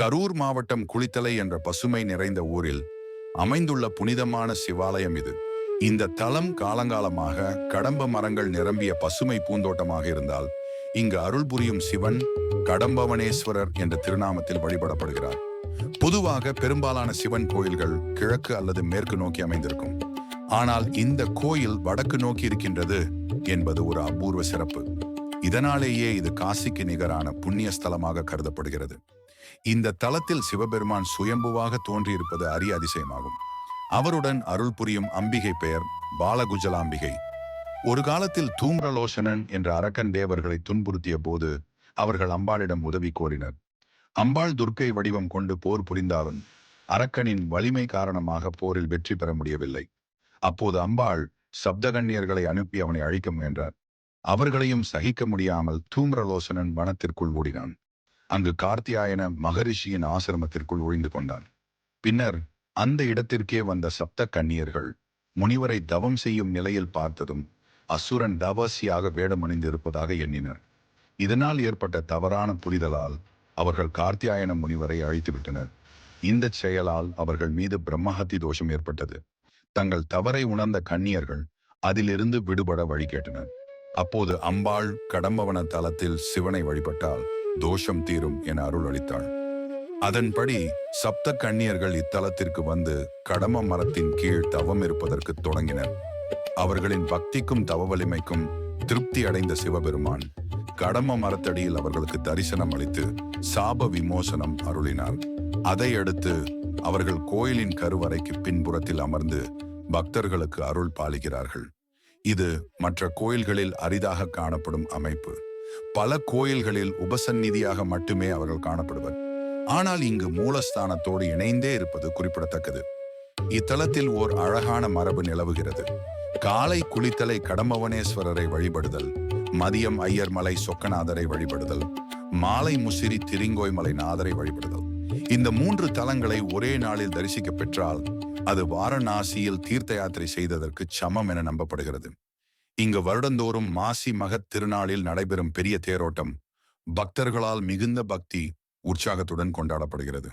கரூர் மாவட்டம் குளித்தலை என்ற பசுமை நிறைந்த ஊரில் அமைந்துள்ள புனிதமான சிவாலயம் இது. இந்த தலம் காலங்காலமாக கடம்ப மரங்கள் நிரம்பிய பசுமை பூந்தோட்டமாக இருந்தால் இங்கு அருள் புரியும் சிவன் கடம்பவனேஸ்வரர் என்ற திருநாமத்தில் வழிபடப்படுகிறார். பொதுவாக பெரும்பாலான சிவன் கோயில்கள் கிழக்கு அல்லது மேற்கு நோக்கி அமைந்திருக்கும். ஆனால் இந்த கோயில் வடக்கு நோக்கி இருக்கின்றது என்பது ஒரு அபூர்வ சிறப்பு. இதனாலேயே இது காசிக்கு நிகரான புண்ணிய ஸ்தலமாக கருதப்படுகிறது. இந்த தலத்தில் சிவபெருமான் சுயம்புவாக தோன்றியிருப்பது அரிய அதிசயமாகும். அவருடன் அருள் புரியும் அம்பிகை பெயர் பாலகுஜலாம்பிகை. ஒரு காலத்தில் தூம்ரலோசனன் என்ற அரக்கன் தேவர்களை துன்புறுத்திய போது அவர்கள் அம்பாளிடம் உதவி கோரினர். அம்பாள் துர்க்கை வடிவம் கொண்டு போர் புரிந்தாலும் அரக்கனின் வலிமை காரணமாக போரில் வெற்றி பெற முடியவில்லை. அப்போது அம்பாள் சப்தகண்ணியர்களை அனுப்பி அவனை அழிக்க முயன்றார். அவர்களையும் சகிக்க முடியாமல் தூம்ரலோசனன் வனத்திற்குள் ஓடினான். அங்கு கார்த்தியாயன மகரிஷியின் ஆசிரமத்திற்குள் ஒழிந்து கொண்டான். பின்னர் அந்த இடத்திற்கே வந்த சப்த கண்ணியர்கள் முனிவரை தவம் செய்யும் நிலையில் பார்த்ததும் அசுரன் தவசியாக வேடமணிந்திருப்பதாக எண்ணினர். இதனால் ஏற்பட்ட தவறான புரிதலால் அவர்கள் கார்த்தியாயன முனிவரை அழைத்து விட்டனர். இந்த செயலால் அவர்கள் மீது பிரம்மஹத்தி தோஷம் ஏற்பட்டது. தங்கள் தவறை உணர்ந்த கண்ணியர்கள் அதிலிருந்து விடுபட வழி கேட்டனர். அப்போது அம்பாள் கடம்பவன தலத்தில் சிவனை வழிபட்டால் தோஷம் தீரும் என அருள் அளித்தாள் அதன்படி சப்த கண்ணியர்கள் இத்தலத்திற்கு வந்து கடம மரத்தின் கீழ் தவம் இருப்பதற்கு தொடங்கினர். அவர்களின் பக்திக்கும் தவ வலிமைக்கும் திருப்தி அடைந்த சிவபெருமான் கடம மரத்தடியில் அவர்களுக்கு தரிசனம் அளித்து சாப விமோசனம் அருளினார். அதையடுத்து அவர்கள் கோயிலின் கருவறைக்கு பின்புறத்தில் அமர்ந்து பக்தர்களுக்கு அருள் பாலிக்கிறார்கள். இது மற்ற கோயில்களில் அரிதாக காணப்படும் அமைப்பு. பல கோயில்களில் உபசந்நிதியாக மட்டுமே அவர்கள் காணப்படுவர். ஆனால் இங்கு மூலஸ்தானத்தோடு இணைந்தே இருப்பது குறிப்பிடத்தக்கது. இத்தலத்தில் ஓர் அழகான மரபு நிலவுகிறது. காலை குளித்தலை கடம்பவனேஸ்வரரை வழிபடுதல் மதியம் ஐயர் மலை சொக்கநாதரை வழிபடுதல் மாலை முசிறி திரிங்கோய் மலை நாதரை வழிபடுதல். இந்த மூன்று தலங்களை ஒரே நாளில் தரிசிக்க பெற்றால் அது வாரணாசியில் தீர்த்த யாத்திரை செய்ததற்கு சமம் என நம்பப்படுகிறது. இங்கு வருடந்தோறும் மாசி மகத் திருநாளில் நடைபெறும் பெரிய தேரோட்டம் பக்தர்களால் மிகுந்த பக்தி உற்சாகத்துடன் கொண்டாடப்படுகிறது.